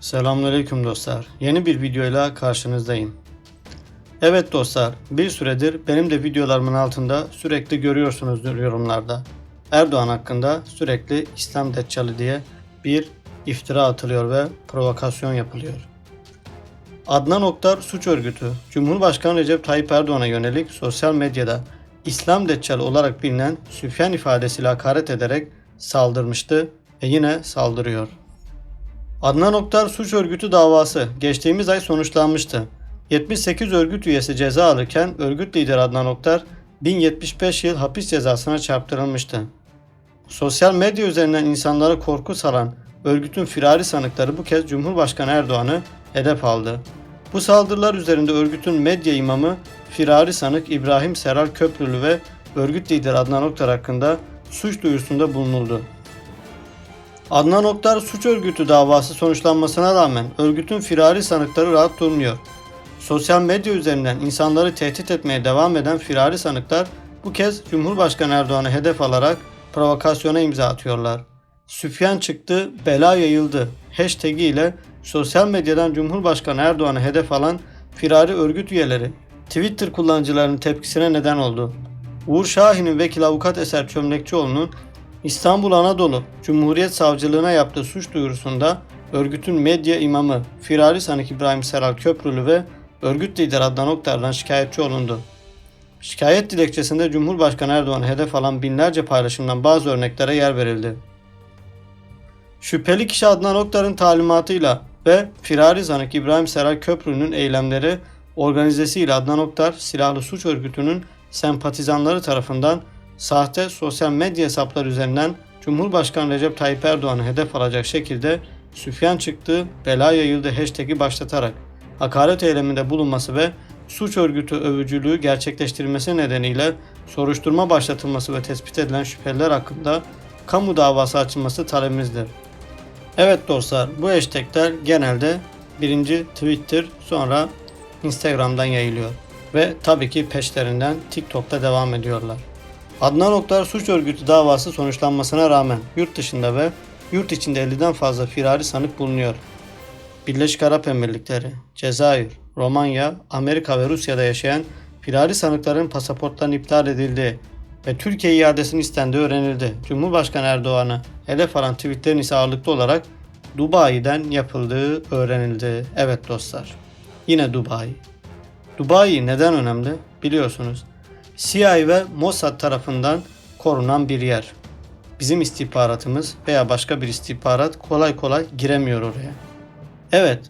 Selamünaleyküm dostlar. Yeni bir videoyla karşınızdayım. Evet dostlar, bir süredir benim de videolarımın altında sürekli görüyorsunuzdur yorumlarda. Erdoğan hakkında sürekli İslam Deccalı diye bir iftira atılıyor ve provokasyon yapılıyor. Adnan Oktar suç örgütü, Cumhurbaşkanı Recep Tayyip Erdoğan'a yönelik sosyal medyada İslam Deccalı olarak bilinen Süfyan ifadesiyle hakaret ederek saldırmıştı ve yine saldırıyor. Adnan Oktar suç örgütü davası geçtiğimiz ay sonuçlanmıştı. 78 örgüt üyesi ceza alırken örgüt lideri Adnan Oktar 1075 yıl hapis cezasına çarptırılmıştı. Sosyal medya üzerinden insanlara korku saran örgütün firari sanıkları bu kez Cumhurbaşkanı Erdoğan'ı hedef aldı. Bu saldırılar üzerinde örgütün medya imamı firari sanık İbrahim Seral Köprülü ve örgüt lideri Adnan Oktar hakkında suç duyurusunda bulunuldu. Adnan Oktar suç örgütü davası sonuçlanmasına rağmen örgütün firari sanıkları rahat durmuyor. Sosyal medya üzerinden insanları tehdit etmeye devam eden firari sanıklar bu kez Cumhurbaşkanı Erdoğan'ı hedef alarak provokasyona imza atıyorlar. Süfyan çıktı, bela yayıldı hashtag ile sosyal medyadan Cumhurbaşkanı Erdoğan'ı hedef alan firari örgüt üyeleri Twitter kullanıcılarının tepkisine neden oldu. Uğur Şahin'in vekil avukat Eser Çömlekçioğlu'nun İstanbul Anadolu Cumhuriyet Savcılığına yaptığı suç duyurusunda örgütün medya imamı Firari Sanık İbrahim Seral Köprülü ve örgüt lideri Adnan Oktar'dan şikayetçi olundu. Şikayet dilekçesinde Cumhurbaşkanı Erdoğan'ı hedef alan binlerce paylaşımdan bazı örneklere yer verildi. Şüpheli kişi Adnan Oktar'ın talimatıyla ve Firari Zanık İbrahim Seral Köprü'nün eylemleri organizesiyle Adnan Oktar silahlı suç örgütünün sempatizanları tarafından sahte sosyal medya hesapları üzerinden Cumhurbaşkanı Recep Tayyip Erdoğan'ı hedef alacak şekilde Süfyan çıktı, bela yayıldı hashtag'i başlatarak hakaret eyleminde bulunması ve suç örgütü övücülüğü gerçekleştirilmesi nedeniyle soruşturma başlatılması ve tespit edilen şüpheliler hakkında kamu davası açılması talebimizdir. Evet dostlar bu hashtagler genelde birinci Twitter sonra Instagram'dan yayılıyor ve tabii ki peşlerinden TikTok'ta devam ediyorlar. Adnan Oktar suç örgütü davası sonuçlanmasına rağmen yurt dışında ve yurt içinde 50'den fazla firari sanık bulunuyor. Birleşik Arap Emirlikleri, Cezayir, Romanya, Amerika ve Rusya'da yaşayan firari sanıkların pasaportlarının iptal edildiği ve Türkiye iadesinin istendiği öğrenildi. Cumhurbaşkanı Erdoğan'ı hedef alan tweetlerin ise ağırlıklı olarak Dubai'den yapıldığı öğrenildi. Evet dostlar. Yine Dubai. Dubai neden önemli? Biliyorsunuz. CIA ve Mossad tarafından korunan bir yer. Bizim istihbaratımız veya başka bir istihbarat kolay kolay giremiyor oraya. Evet,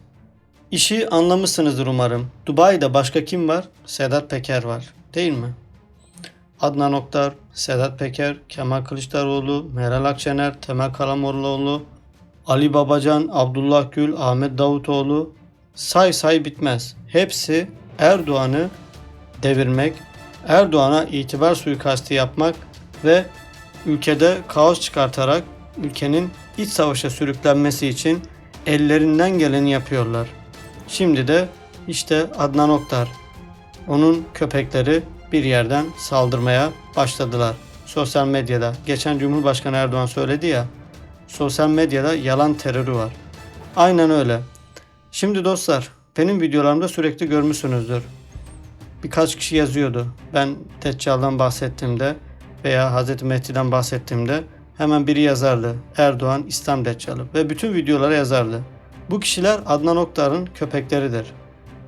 işi anlamışsınızdır umarım. Dubai'de başka kim var? Sedat Peker var, değil mi? Adnan Oktar, Sedat Peker, Kemal Kılıçdaroğlu, Meral Akşener, Temel Karamollaoğlu, Ali Babacan, Abdullah Gül, Ahmet Davutoğlu say say bitmez. Hepsi Erdoğan'ı devirmek, Erdoğan'a itibar suikasti yapmak ve ülkede kaos çıkartarak ülkenin iç savaşa sürüklenmesi için ellerinden geleni yapıyorlar. Şimdi de işte Adnan Oktar, onun köpekleri bir yerden saldırmaya başladılar. Sosyal medyada. Geçen Cumhurbaşkanı Erdoğan söyledi ya, sosyal medyada yalan terörü var. Aynen öyle. Şimdi dostlar, benim videolarımda sürekli görmüşsünüzdür birkaç kişi yazıyordu. Ben Deccal'dan bahsettiğimde veya Hazreti Mehdi'den bahsettiğimde hemen biri yazardı. Erdoğan İslam Deccalı ve bütün videolara yazardı. Bu kişiler Adnan Oktar'ın köpekleridir.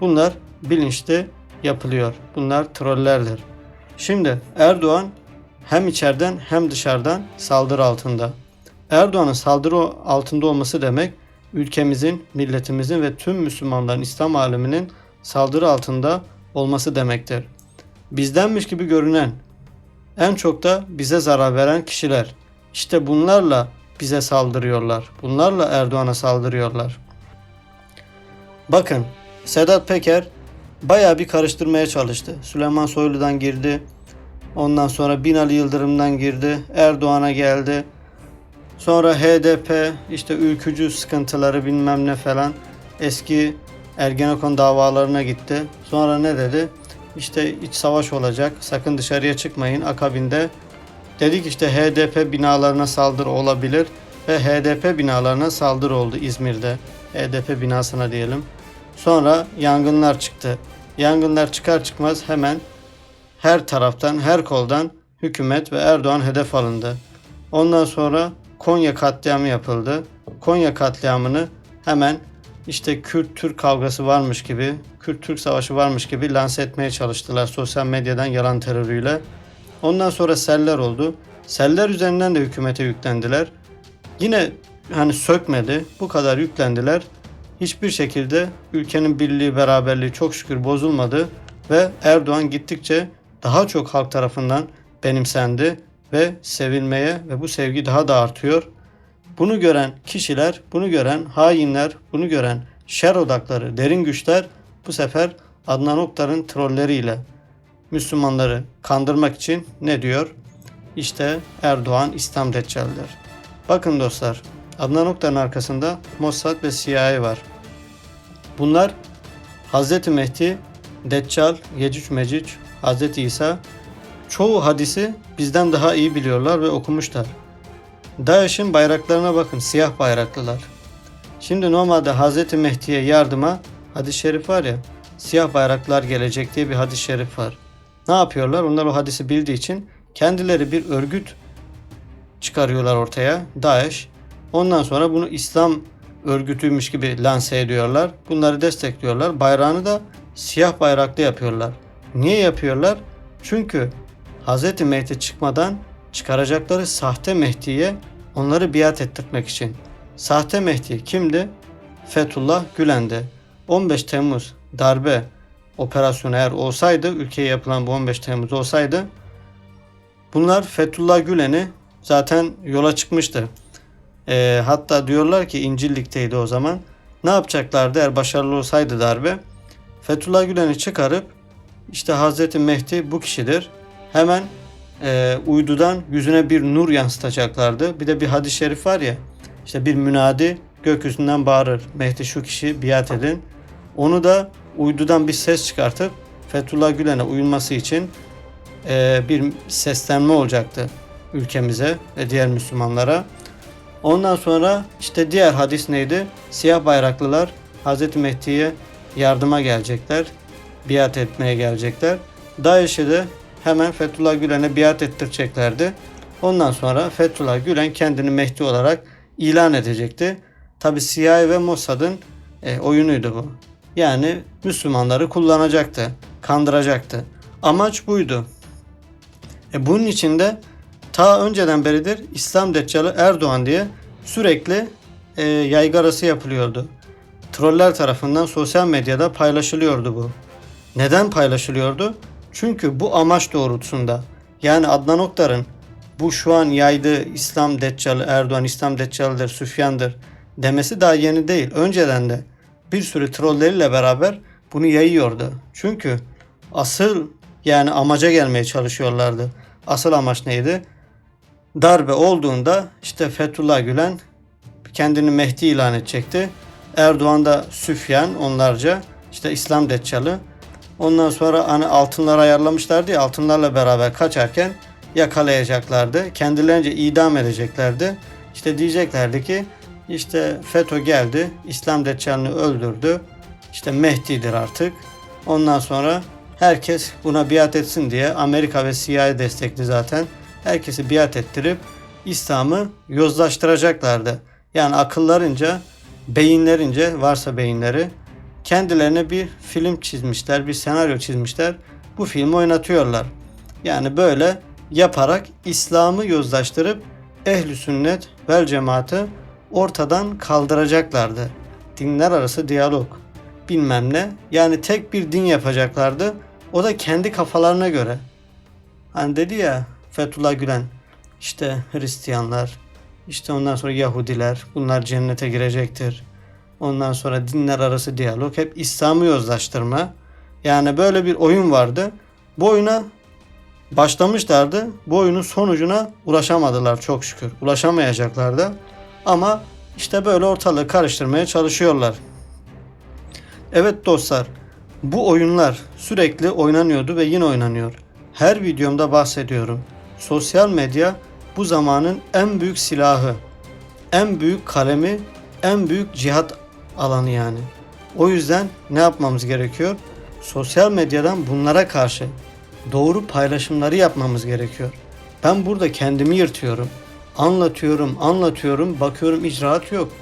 Bunlar bilinçli yapılıyor. Bunlar trollerdir. Şimdi Erdoğan hem içeriden hem dışarıdan saldırı altında. Erdoğan'ın saldırı altında olması demek ülkemizin, milletimizin ve tüm Müslümanların İslam aleminin saldırı altında olması demektir. Bizdenmiş gibi görünen, en çok da bize zarar veren kişiler. İşte bunlarla bize saldırıyorlar. Bunlarla Erdoğan'a saldırıyorlar. Bakın Sedat Peker bayağı bir karıştırmaya çalıştı. Süleyman Soylu'dan girdi. Ondan sonra Binali Yıldırım'dan girdi. Erdoğan'a geldi. Sonra HDP işte ülkücü sıkıntıları bilmem ne falan eski Ergenekon davalarına gitti. Sonra ne dedi? İşte iç savaş olacak. Sakın dışarıya çıkmayın. Akabinde dedik işte HDP binalarına saldırı olabilir. ve HDP binalarına saldırı oldu İzmir'de. HDP binasına diyelim. Sonra yangınlar çıktı. Yangınlar çıkar çıkmaz hemen her taraftan, her koldan hükümet ve Erdoğan hedef alındı. Ondan sonra Konya katliamı yapıldı. Konya katliamını hemen işte Kürt-Türk kavgası varmış gibi, Kürt-Türk savaşı varmış gibi lanse etmeye çalıştılar sosyal medyadan yalan terörüyle. Ondan sonra seller oldu. Seller üzerinden de hükümete yüklendiler. Yine hani sökmedi. Bu kadar yüklendiler. Hiçbir şekilde ülkenin birliği, beraberliği çok şükür bozulmadı ve Erdoğan gittikçe daha çok halk tarafından benimsendi ve sevilmeye ve bu sevgi daha da artıyor. Bunu gören kişiler, bunu gören hainler, bunu gören şer odakları, derin güçler bu sefer Adnan Oktar'ın trolleriyle Müslümanları kandırmak için ne diyor? İşte Erdoğan İslam Deccal'dir. Bakın dostlar, Adnan Oktar'ın arkasında Mossad ve CIA var. Bunlar Hz. Mehdi, Deccal, Yecüc Mecüc, Hz. İsa çoğu hadisi bizden daha iyi biliyorlar ve okumuşlar. DAEŞ'in bayraklarına bakın, siyah bayraklılar. Şimdi normalde Hz. Mehdi'ye yardıma hadis-i şerif var ya, siyah bayraklar gelecek diye bir hadis-i şerif var. Ne yapıyorlar? Onlar o hadisi bildiği için kendileri bir örgüt çıkarıyorlar ortaya. DAEŞ. Ondan sonra bunu İslam örgütüymüş gibi lanse ediyorlar. Bunları destekliyorlar. Bayrağını da siyah bayraklı yapıyorlar. Niye yapıyorlar? Çünkü Hz. Mehdi çıkmadan çıkaracakları sahte Mehdi'ye onları biat ettirmek için. Sahte Mehdi kimdi? Fethullah Gülen'di. 15 Temmuz darbe operasyonu eğer olsaydı, ülkeye yapılan bu 15 Temmuz olsaydı bunlar Fethullah Gülen'i zaten yola çıkmıştı. Ee, hatta diyorlar ki İncillik'teydi o zaman. Ne yapacaklardı eğer başarılı olsaydı darbe? Fethullah Gülen'i çıkarıp işte Hazreti Mehdi bu kişidir. Hemen e, uydudan yüzüne bir nur yansıtacaklardı. Bir de bir hadis-i şerif var ya. işte bir münadi gökyüzünden bağırır. Mehdi şu kişi biat edin. Onu da uydudan bir ses çıkartıp Fethullah Gülen'e uyulması için e, bir seslenme olacaktı ülkemize ve diğer Müslümanlara. Ondan sonra işte diğer hadis neydi? Siyah bayraklılar Hazreti Mehdi'ye yardıma gelecekler. Biat etmeye gelecekler. DAEŞ'e de hemen Fethullah Gülen'e biat ettireceklerdi. Ondan sonra Fethullah Gülen kendini Mehdi olarak ilan edecekti. Tabi CIA ve Mossad'ın e, oyunuydu bu. Yani Müslümanları kullanacaktı, kandıracaktı. Amaç buydu. E bunun içinde ta önceden beridir İslam Deccalı Erdoğan diye sürekli e, yaygarası yapılıyordu. Troller tarafından sosyal medyada paylaşılıyordu bu. Neden paylaşılıyordu? Çünkü bu amaç doğrultusunda. Yani Adnan Oktar'ın bu şu an yaydığı İslam Deccalı Erdoğan İslam Deccalı'dır, Süfyan'dır demesi daha yeni değil. Önceden de bir sürü trolleriyle beraber bunu yayıyordu. Çünkü asıl yani amaca gelmeye çalışıyorlardı. Asıl amaç neydi? Darbe olduğunda işte Fethullah Gülen kendini Mehdi ilan edecekti. Erdoğan da Süfyan onlarca işte İslam Deccalı. Ondan sonra hani altınlar ayarlamışlardı ya altınlarla beraber kaçarken yakalayacaklardı. Kendilerince idam edeceklerdi. İşte diyeceklerdi ki işte FETÖ geldi, İslam Deccal'ını öldürdü. İşte Mehdi'dir artık. Ondan sonra herkes buna biat etsin diye Amerika ve CIA destekli zaten. Herkesi biat ettirip İslam'ı yozlaştıracaklardı. Yani akıllarınca, beyinlerince varsa beyinleri kendilerine bir film çizmişler, bir senaryo çizmişler. Bu filmi oynatıyorlar. Yani böyle yaparak İslam'ı yozlaştırıp ehli sünnet vel cemaati ortadan kaldıracaklardı. Dinler arası diyalog bilmem ne. Yani tek bir din yapacaklardı. O da kendi kafalarına göre. Hani dedi ya Fethullah Gülen işte Hristiyanlar işte ondan sonra Yahudiler bunlar cennete girecektir. Ondan sonra dinler arası diyalog hep İslam'ı yozlaştırma. Yani böyle bir oyun vardı. Bu oyuna başlamışlardı. Bu oyunun sonucuna ulaşamadılar çok şükür. Ulaşamayacaklardı. Ama işte böyle ortalığı karıştırmaya çalışıyorlar. Evet dostlar, bu oyunlar sürekli oynanıyordu ve yine oynanıyor. Her videomda bahsediyorum. Sosyal medya bu zamanın en büyük silahı. en büyük kalemi, en büyük cihat alanı yani. O yüzden ne yapmamız gerekiyor? Sosyal medyadan bunlara karşı doğru paylaşımları yapmamız gerekiyor. Ben burada kendimi yırtıyorum. Anlatıyorum, anlatıyorum, bakıyorum icraat yok.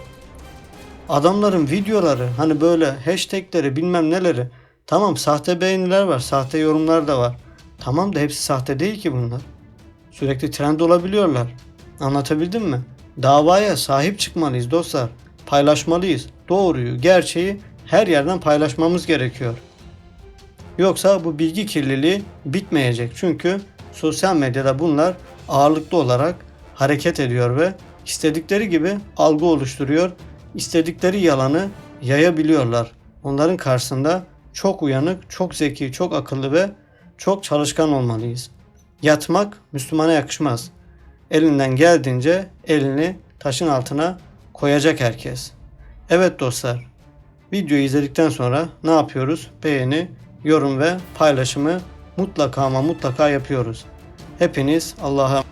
Adamların videoları hani böyle hashtagleri bilmem neleri tamam sahte beğeniler var, sahte yorumlar da var. Tamam da hepsi sahte değil ki bunlar. Sürekli trend olabiliyorlar. Anlatabildim mi? Davaya sahip çıkmalıyız dostlar. Paylaşmalıyız. Doğruyu, gerçeği her yerden paylaşmamız gerekiyor. Yoksa bu bilgi kirliliği bitmeyecek. Çünkü sosyal medyada bunlar ağırlıklı olarak hareket ediyor ve istedikleri gibi algı oluşturuyor. istedikleri yalanı yayabiliyorlar. Onların karşısında çok uyanık, çok zeki, çok akıllı ve çok çalışkan olmalıyız. Yatmak Müslümana yakışmaz. Elinden geldiğince elini taşın altına koyacak herkes. Evet dostlar, videoyu izledikten sonra ne yapıyoruz? Beğeni, yorum ve paylaşımı mutlaka ama mutlaka yapıyoruz. Hepiniz Allah'a